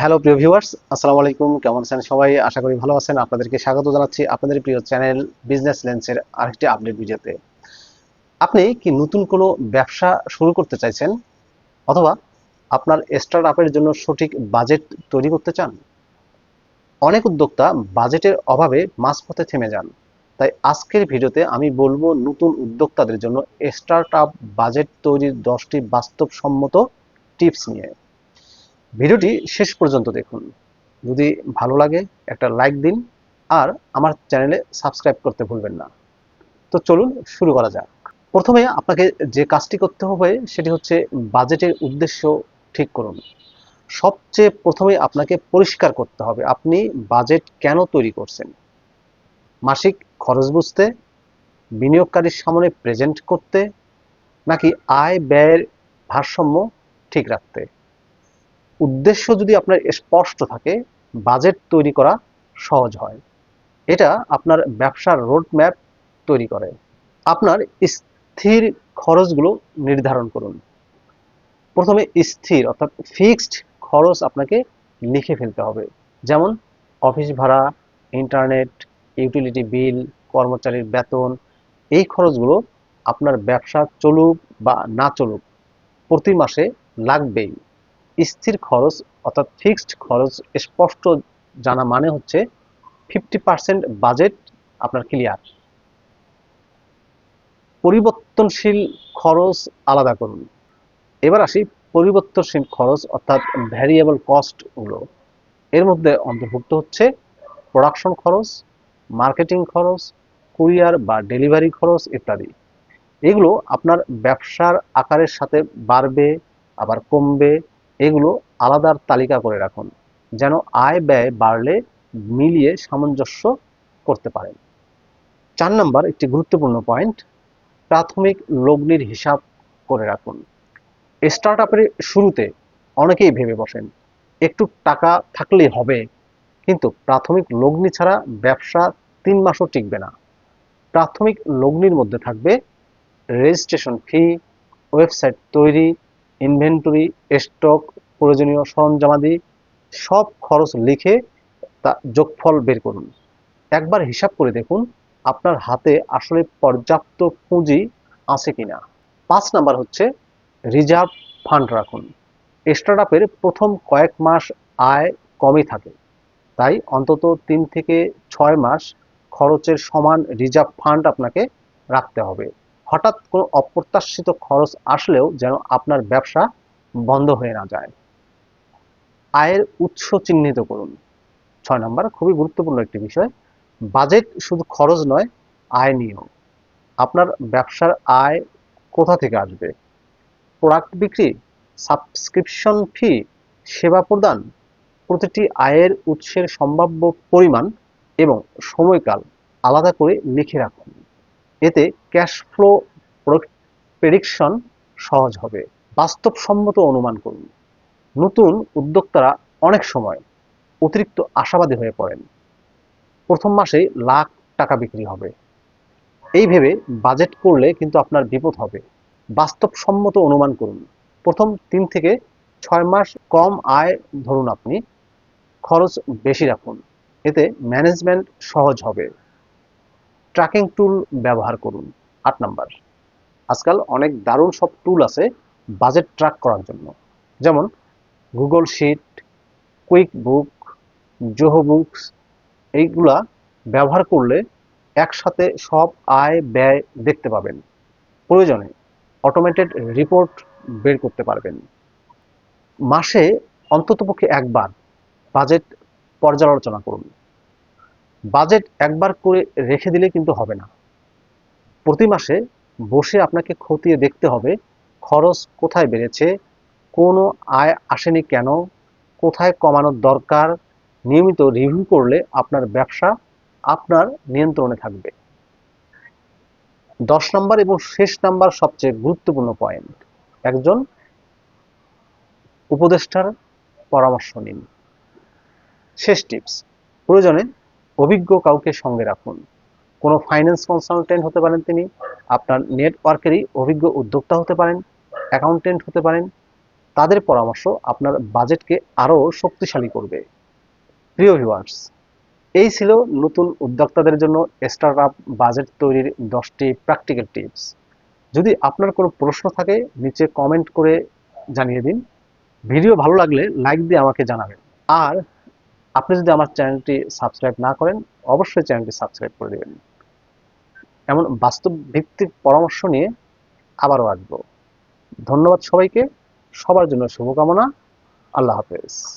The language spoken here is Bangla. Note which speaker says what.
Speaker 1: হ্যালো প্রিয় ভিউয়ার্স আসসালামু আলাইকুম। কেমন আছেন সবাই? আশা করি ভালো আছেন। আপনাদেরকে স্বাগত জানাচ্ছি আপনাদের প্রিয় চ্যানেল বিজনেস লেন্সের আরেকটি আপডেট ভিডিওতে। আপনি কি নতুন কোনো ব্যবসা শুরু করতে চাইছেন? অথবা আপনার স্টার্ট আপের জন্য সঠিক বাজেট তৈরি করতে চান? অনেক উদ্যোক্তা বাজেটের অভাবে মাঝপথে থেমে যান। তাই আজকের ভিডিওতে আমি বলব নতুন উদ্যোক্তাদের জন্য স্টার্ট আপ বাজেট তৈরির দশটি বাস্তবসম্মত টিপস নিয়ে। ভিডিওটি শেষ পর্যন্ত দেখুন। যদি ভালো লাগে, একটা লাইক দিন, আর আমার চ্যানেলে সাবস্ক্রাইব করতে ভুলবেন না। তো চলুন শুরু করা যাক। প্রথমে আপনাকে যে কাজটি করতে হবে, সেটি হচ্ছে বাজেটের উদ্দেশ্য ঠিক করুন। সবচেয়ে প্রথমে আপনাকে পরিষ্কার করতে হবে, আপনি বাজেট কেন তৈরি করছেন? মাসিক খরচ বুঝতে, বিনিয়োগকারীর সামনে প্রেজেন্ট করতে, নাকি আয়, ব্যয়ের ভারসাম্য ঠিক রাখতে? উদ্দেশ্য যদি আপনার স্পষ্ট থাকে বাজেট তৈরি করা সহজ হয়। এটা আপনার ব্যবসার রোড ম্যাপ তৈরি করে। আপনার স্থির খরচগুলো নির্ধারণ করুন। প্রথমে স্থির, অর্থাৎ ফিক্সড খরচ আপনাকে লিখে ফেলতে হবে। যেমন অফিস ভাড়া ইন্টারনেট ইউটিলিটি বিল কর্মচারীর বেতন, এই খরচগুলো আপনার ব্যবসা চলুক বা না চলুক, প্রতি মাসে লাগবেই। স্থির খরচ অর্থাৎ ফিক্সড খরচ স্পষ্ট জানা মানে হচ্ছে ফিফটি পার্সেন্ট বাজেট আপনার ক্লিয়ার পরিবর্তনশীল খরচ আলাদা করুন। এবার আসি পরিবর্তনশীল খরচ অর্থাৎ ভ্যারিয়েবল কস্টগুলো এর মধ্যে অন্তর্ভুক্ত হচ্ছে প্রোডাকশন খরচ মার্কেটিং খরচ কুরিয়ার বা ডেলিভারি খরচ ইত্যাদি। এগুলো আপনার ব্যবসার আকারের সাথে বাড়বে, আবার কমবে এগুলো আলাদার তালিকা করে রাখুন, যেন আয় ব্যয় বাড়লে মিলিয়ে সামঞ্জস্য করতে পারেন। চার নাম্বার, একটি গুরুত্বপূর্ণ পয়েন্ট, প্রাথমিক লগ্নির হিসাব করে রাখুন। স্টার্ট আপের শুরুতে অনেকেই ভেবে বসেন, একটু টাকা থাকলেই হবে, কিন্তু প্রাথমিক লগ্নি ছাড়া ব্যবসা তিন মাসও টিকবে না। প্রাথমিক লগ্নির মধ্যে থাকবে রেজিস্ট্রেশন ফি, ওয়েবসাইট তৈরি ইনভেন্টরি, স্টক, প্রয়োজনীয় সরঞ্জামাদি, সব খরচ লিখে তা যোগফল বের করুন। একবার হিসাব করে দেখুন আপনার হাতে আসলে পর্যাপ্ত পুঁজি আছে কিনা। পাঁচ নাম্বার হচ্ছে, রিজার্ভ ফান্ড রাখুন। স্টার্ট আপের প্রথম কয়েক মাস আয় কমই থাকে। তাই অন্তত তিন থেকে ছয় মাস খরচের সমান রিজার্ভ ফান্ড আপনাকে রাখতে হবে। হঠাৎ কোনো অপ্রত্যাশিত খরচ আসলেও যেন আপনার ব্যবসা বন্ধ হয়ে না যায়। আয়ের উৎস চিহ্নিত করুন। ছয় নম্বর, খুবই গুরুত্বপূর্ণ একটি বিষয়, বাজেট শুধু খরচ নয়, আয় নিয়েও। আপনার ব্যবসার আয় কোথা থেকে আসবে? প্রোডাক্ট বিক্রি, সাবস্ক্রিপশন ফি, সেবা প্রদান, প্রতিটি আয়ের উৎসের সম্ভাব্য পরিমাণ এবং সময়কাল আলাদা করে লিখে রাখুন। এতে ক্যাশ ফ্লো প্রেডিকশন সহজ হবে। বাস্তবসম্মত অনুমান করুন। নতুন উদ্যোক্তারা অনেক সময় অতিরিক্ত আশাবাদী হয়ে পড়েন। প্রথম মাসে লাখ টাকা বিক্রি হবে। এই ভেবে বাজেট করলে কিন্তু আপনার বিপদ হবে। বাস্তবসম্মত অনুমান করুন। প্রথম তিন থেকে ছয় মাস কম আয় ধরুন আপনি। খরচ বেশি রাখুন। এতে ম্যানেজমেন্ট সহজ হবে। ট্র্যাকিং টুল ব্যবহার করুন। আট নাম্বার। আজকাল অনেক দারুণ সব টুল আছে বাজেট ট্র্যাক করার জন্য। যেমন Google sheet quick book Zoho books এইগুলা ব্যবহার করলে একসাথে সব আয় ব্যয় দেখতে পাবেন। প্রয়োজনে অটোমেটেড রিপোর্ট বের করতে পারবেন। মাসে অন্ততপক্ষে একবার বাজেট পর্যালোচনা করুন। বাজেট একবার করে রেখে দিলে কিন্তু হবে না। প্রতি মাসে বসে আপনাকে খতিয়ে দেখতে হবে খরচ কোথায় বেড়েছে, কোনো আয় আসেনি কেন, কোথায় কমানোর দরকার, নিয়মিত রিভিউ করলে আপনার ব্যবসা আপনার নিয়ন্ত্রণে থাকবে। দশ নম্বর এবং শেষ নাম্বার সবচেয়ে গুরুত্বপূর্ণ পয়েন্ট একজন উপদেষ্টার পরামর্শ নিন। শেষ টিপস প্রয়োজনে অভিজ্ঞ কাউকে সঙ্গে রাখুন। কোনো ফাইন্যান্স কনসালটেন্ট হতে পারেন তিনি, আপনার নেটওয়ার্কেরই অভিজ্ঞ উদ্যোক্তা হতে পারেন অ্যাকাউন্টেন্ট হতে পারেন। তাদের পরামর্শ আপনার বাজেটকে আরও শক্তিশালী করবে। প্রিয় ভিউয়ার্স এই ছিল নতুন উদ্যোক্তাদের জন্য স্টার্ট আপ বাজেট তৈরির দশটি প্র্যাকটিক্যাল টিপস যদি আপনার কোনো প্রশ্ন থাকে, নিচে কমেন্ট করে জানিয়ে দিন। ভিডিও ভালো লাগলে লাইক দিয়ে আমাকে জানাবেন। আর আপনি যদি আমার চ্যানেলটি সাবস্ক্রাইব না করেন, অবশ্যই চ্যানেলটি সাবস্ক্রাইব করে দেবেন। এমন বাস্তব ভিত্তিক পরামর্শ নিয়ে আবারও আসব। ধন্যবাদ সবাইকে। সবার জন্য শুভকামনা। আল্লাহ হাফেজ।